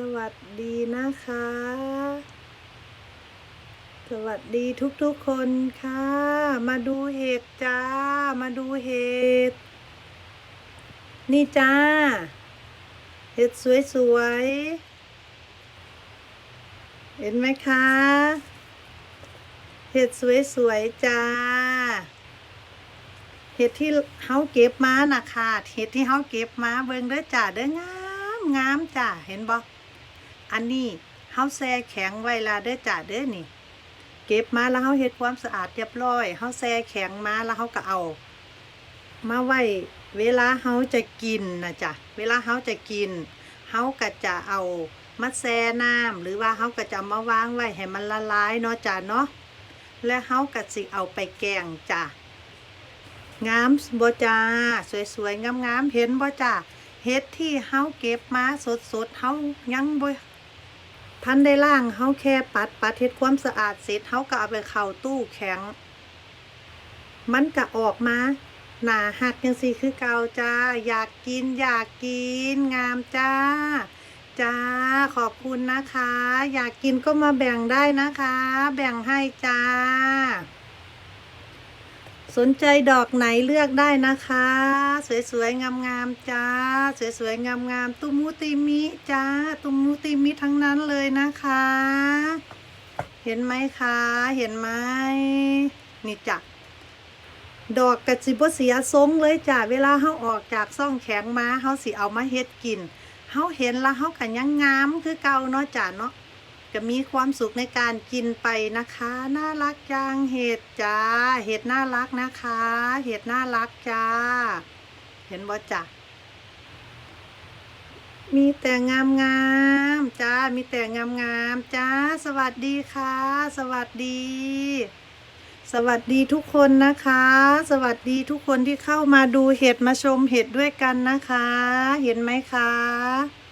สวัสดีนะคะ สวัสดีทุกๆคนค่ะ มาดูเห็ดจ้า มาดูเห็ด นี่จ้า เห็ดสวยๆ เห็นไหมคะ เห็ดสวยๆ จ้า เห็ดที่เฮาเก็บมาน่ะค่ะเห็ดที่เฮาเก็บมาเบิ่งเด้อจ้าเด้องามงามจ้าเห็นบอั อันนี้เฮาแช่แข็งไว้ละเด้อจ้าเด้อนี่ เก็บมาแล้วเฮาเฮ็ดความสะอาดเรียบร้อยเฮาแช่แข็งมาแล้วเฮาก็เอา มาไว้เวลาเฮาจะกินนะจ้ะเวลาเฮาจะกินเฮาก็จะเอามาแช่น้ำหรือว่าเฮาก็จะมาวางไว้ให้มันละลายเนาะจ้ะเนาะและเฮาก็สิเอาไปแกงจ้ะงามบ่จ้าสวยๆงามๆเห็นบ่จ้าเฮ็ดที่เฮาเก็บมาสดๆเฮายังบ่ ทันได้ล่างเฮาแค่ปัดปัดเฮ็ดความสะอาดเสร็จเฮาก็เอาไปเข้าตู้แข็ง มันก็ออกมาหนาหักจังซี่คือเก่าจ้า อยากกินอยากกิน งามจ้า จ้าขอบคุณนะคะ อยากกินก็มาแบ่งได้นะคะ แบ่งให้จ้า สนใจดอกไหนเลือกได้นะคะ สวยๆงามๆจ้า สวยๆงามๆตุมูติมิจ้าตุมูติมิทั้งนั้นเลยนะคะ เห็นไหมคะ เห็นไหมนี่จ้ะดอกกระจิบเสียทรงเลยจ้ะเวลาเฮาออกจากซ่องแข็งมาเฮาสิเอามาเฮ็ดกินเฮาเห็นแล้วเฮาก็ยังงามคือเก่าเนาะจ้ะเนาะ จะมีความสุขในการกินไปนะคะ น่ารักจังเห็ดจ้า เห็ดน่ารักนะคะ เห็ดน่ารักจ้า เห็นบ่จ้ะมีแต่งามงามจ้า มีแต่งามงามจ้า สวัสดีค่ะ สวัสดี สวัสดีทุกคนนะคะ สวัสดีทุกคนที่เข้ามาดูเห็ดมาชมเห็ดด้วยกันนะคะ เห็นไหมคะ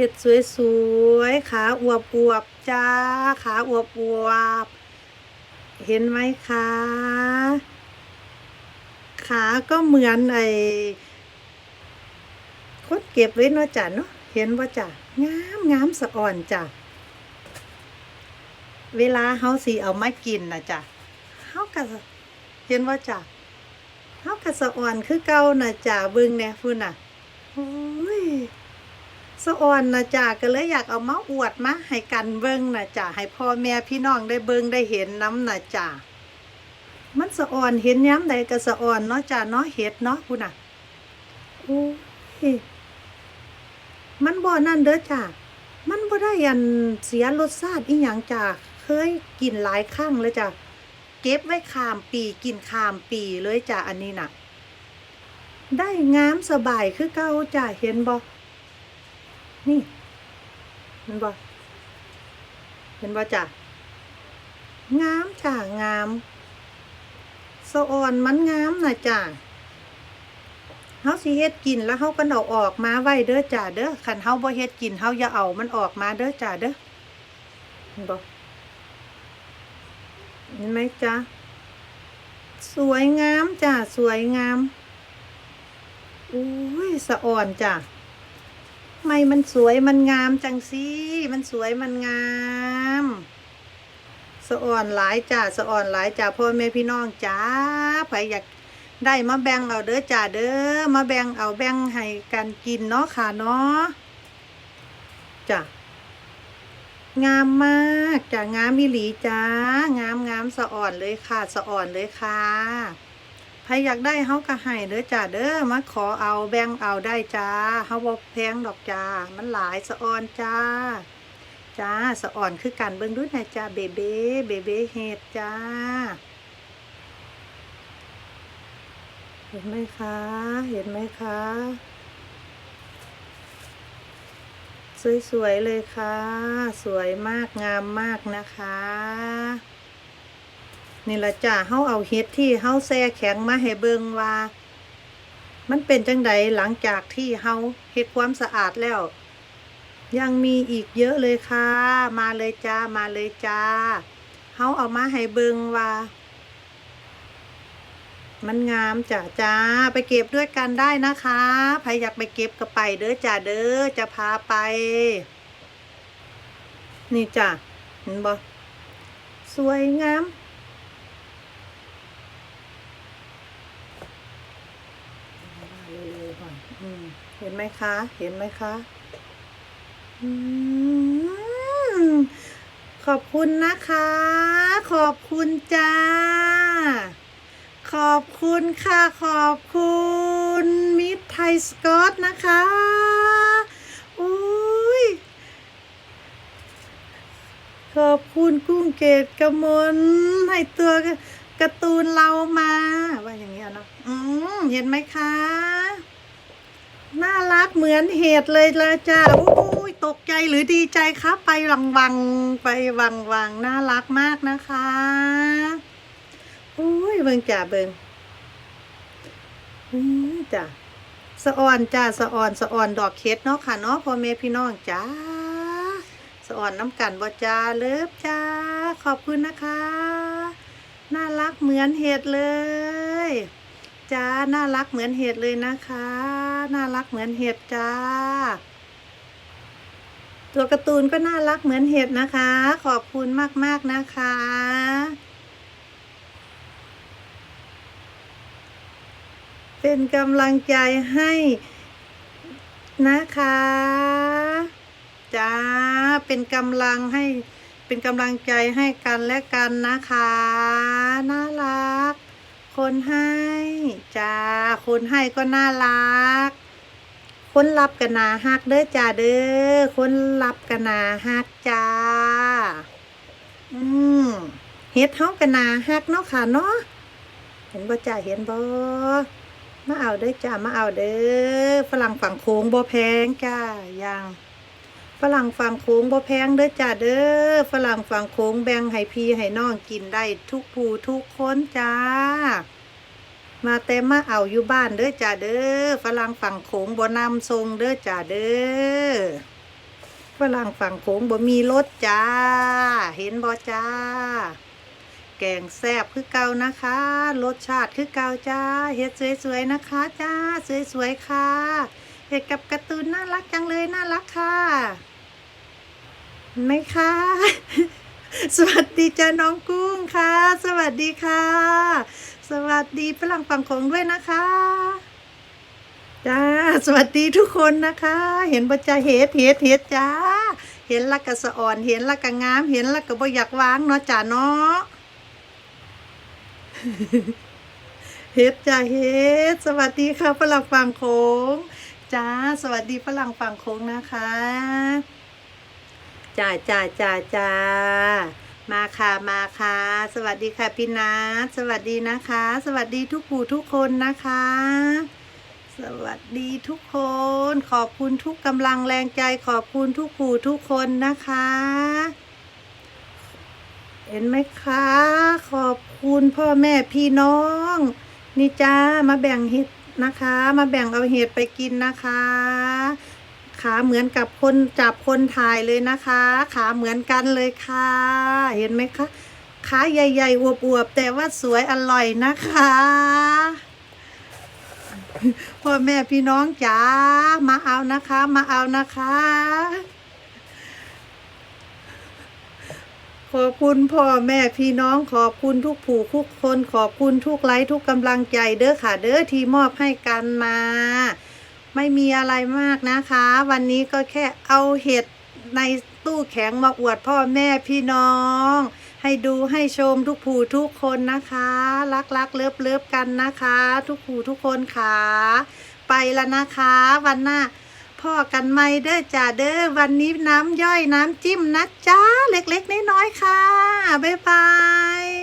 เห็ดสวยๆขาอวบอวบๆจ้าขาอวบอวบๆเห็นไหมคะขาก็เหมือนไอ้คดเก็บไว้เนาะจ้ะเนาะเห็นว่าจ้ะงามงามสะอ่อนจ้ะเวลาเฮาสิเอามากินนะจ้ะเฮาก็เห็นว่าจ้ะเฮาก็สะอ่อนคือเก่านะจ้ะเบิ่งแน่พุ่นน่ะ สะอ่อนนะจ๊ะก็เลยอยากเอามาอวดมาให้กันเบิ่งนะจ๊ะให้พ่อแม่พี่น้องได้เบิ่งได้เห็นน้ำนะจ๊ะมันสะอ่อนเห็นย้ำใดก็สะอ่อนเนาะจ้ะเนาะเห็ดเนาะคุณน่ะโอ้ยมันบ่อนั่นเด้อจ้ะมันบ่ได้ยันเสียรสชาติอีหยังจ้ะเคยกินหลายครั้งเลยจ้ะเก็บไว้ข้ามปีกินข้ามปีเลยจ้ะอันนี้น่ะ ได้งามสบายคือเก่าจ้ะเห็นบ่ นี่เห็นบ่เห็นบ่จ้ะงามจ้ะงามสะออนมันงามนะจ้ะเฮาสิเฮ็ดกินแล้วเฮาก็เอาออกมาไว้เด้อจ้ะเด้อคันเฮาบ่เฮ็ดกินเฮาอย่าเอามันออกมาเด้อจ้ะเด้อเห็นบ่เห็นไหมจ้ะสวยงามจ้ะสวยงามอุ้ยสะอ่อนจ้ะ ไมมันสวยมันงามจังสิมันสวยมันงามสะอ่อนหลายจ้าสะอ่อนหลายจ้าพ่อแม่พี่น้องจ้าใครอยากได้มาแบ่งเอาเด้อจ้าเด้อมาแบ่งเอาแบ่งให้กันกินเนาะค่ะเนาะจ้างามมากจ้างามมิหลีจ้างามงามสะอ่อนเลยค่ะ สะอ่อนเลยค่ะ ครอยากได้เฮาก็ให้เด้อจ้าเด้อมาขอเอาแบ่งเอาได้จ้าเฮาบ่แพงดอกจ้ามันหลายสะอ่อนจ้า จ้าสะอ่อนคือกันเบิ่งดูนะจ้าเบเบ้เบเบ้เฮ็ดจ้าเห็นไหมคะ เห็นไหมคะ สวย ๆ เลยค่ะ สวยมากงามมากนะคะ นี่ละจ้าเฮาเอาเฮ็ดที่เฮาแช่แข็งมาให้เบิ่งว่า มันเป็นจังใดหลังจากที่เฮาเฮ็ดความสะอาดแล้ว ยังมีอีกเยอะเลยค่ะ มาเลยจ้ามาเลยจ้าเฮาเอามาให้เบิงว่า มันงามจ้ะจ้าไปเก็บด้วยกันได้นะคะใครอยากไปเก็บก็ไปเด้อจ้าเด้อจะพาไป นี่จ้ะเห็นบ่สวยงาม เร็วๆก่อนอืมเห็นไหมคะ เห็นไหมคะอืมขอบคุณนะคะ ขอบคุณจ้า ขอบคุณค่ะ ขอบคุณมิตรไทยสกอตนะคะอุ้ยขอบคุณกุ้งเกตกมลให้ตัวการ์ตูนเรามาว่าอย่างเงี้ยเนาะอืมเห็นไหมคะ น่ารักเหมือนเห็ดเลยละจ้าอุ้ยตกใจหรือดีใจครับไปวังวังไปวังวังน่ารักมากนะคะอุ้ยเบิ่งจ่าเบิ่งอืมจ้ะสะออนจ้าสะออนสะออนดอกเค็ดเนาะค่ะเนาะพ่อแม่พี่น้องจ้าสะออนน้ำกันบ่จ้าเลิฟจ้า ขอบคุณนะคะ น่ารักเหมือนเห็ดเลยจ้าน่ารักเหมือนเห็ดเลยนะคะ น่ารักเหมือนเห็ดจ้า ตัวการ์ตูนก็น่ารักเหมือนเห็ดนะคะ ขอบคุณมากๆนะคะ เป็นกำลังใจให้นะคะจ้าเป็นกำลังให้ เป็นกำลังใจให้กันและกันนะคะ น่ารัก คนให้จ้าคนให้ก็น่ารัก คนรับกันนาฮักเด้อจ้าเด้อคนรับกันนาฮักจ้า อืมเฮ็ดเฮากันนาฮักเนาะค่ะเนาะเห็นบ่จ้าเห็นบ่มาเอาเด้อจ้ามาเอาเด้อฝรั่งฝั่งโค้งบ่แพงจ้ายัง ฝรั่งฝั่งโค้งบ่แพงเด้อจ้าเด้อฝรั่งฝั่งโค้งแบ่งให้พี่ให้น้องกินได้ทุกผู้ทุกคนจ้า มาแต่มาเอาอยู่บ้านเด้อจ้าเด้อฝรั่งฝั่งโค้งบ่นำทรงเด้อจ้าเด้อฝรั่งฝั่งโค้งบ่มีรถจ้า เห็นบ่จ้า แกงแซ่บคือเก่านะคะ รสชาติคือเก่าจ้าเฮ็ดสวยๆนะคะ จ้าสวยๆค่ะเห็ดกับการ์ตูนน่ารักจังเลยน่ารักค่ะ ไหมคะ สวัสดีจ้าน้องกุ้งค่ะ สวัสดีค่ะ สวัสดีฝรั่งฝั่งโขงด้วยนะคะจ้าสวัสดีทุกคนนะคะ เห็นบ่จ้าเห็ดเห็ดเห็ดจ้า เห็นละก็สะอ่อน เห็นละก็งาม เห็นละก็บ่อยากวางเนาะจ้าเนาะเฮ็ดจ้าเฮ็ดสวัสดีค่ะฝรั่งฝั่งโขงจ้าสวัสดีฝรั่งฝั่งโค้งนะคะ จ้าจ้าจ้าจ้ามาค่ะมาค่ะ สวัสดีค่ะพี่นัทสวัสดีนะคะ สวัสดีทุกผู้ทุกคนนะคะ สวัสดีทุกคน ขอบคุณทุกกำลังแรงใจ ขอบคุณทุกผู้ทุกคนนะคะ เห็นไหมคะ ขอบคุณพ่อแม่พี่น้อง นี่จ้ามาแบ่งเห็ดนะคะ มาแบ่งเอาเห็ดไปกินนะคะ ขาเหมือนกับคนจับคนถ่ายเลยนะคะ ขาเหมือนกันเลยค่ะ เห็นไหมคะขาใหญ่ๆอวบๆแต่ว่าสวยอร่อยนะคะพ่อแม่พี่น้องจ๋ามาเอานะคะ มาเอานะคะ ขอบคุณพ่อแม่พี่น้องขอบคุณทุกผู้ทุกคน ขอบคุณทุกไลค์ทุกกำลังใจเด้อค่ะ เด้อที่มอบให้กันมา ไม่มีอะไรมากนะคะ วันนี้ก็แค่เอาเห็ดในตู้แข็งมาอวดพ่อแม่พี่น้อง ให้ดูให้ชมทุกผู้ทุกคนนะคะ รักรักเลิฟเลิฟกันนะคะ ทุกผู้ทุกคนค่ะไปแล้วนะคะ วันหน้าพ่อกันไม่เด้อจ้าเด้อวันนี้น้ำย่อยน้ำจิ้มนะจ้าเล็กๆน้อยๆค่ะ บ๊ายบาย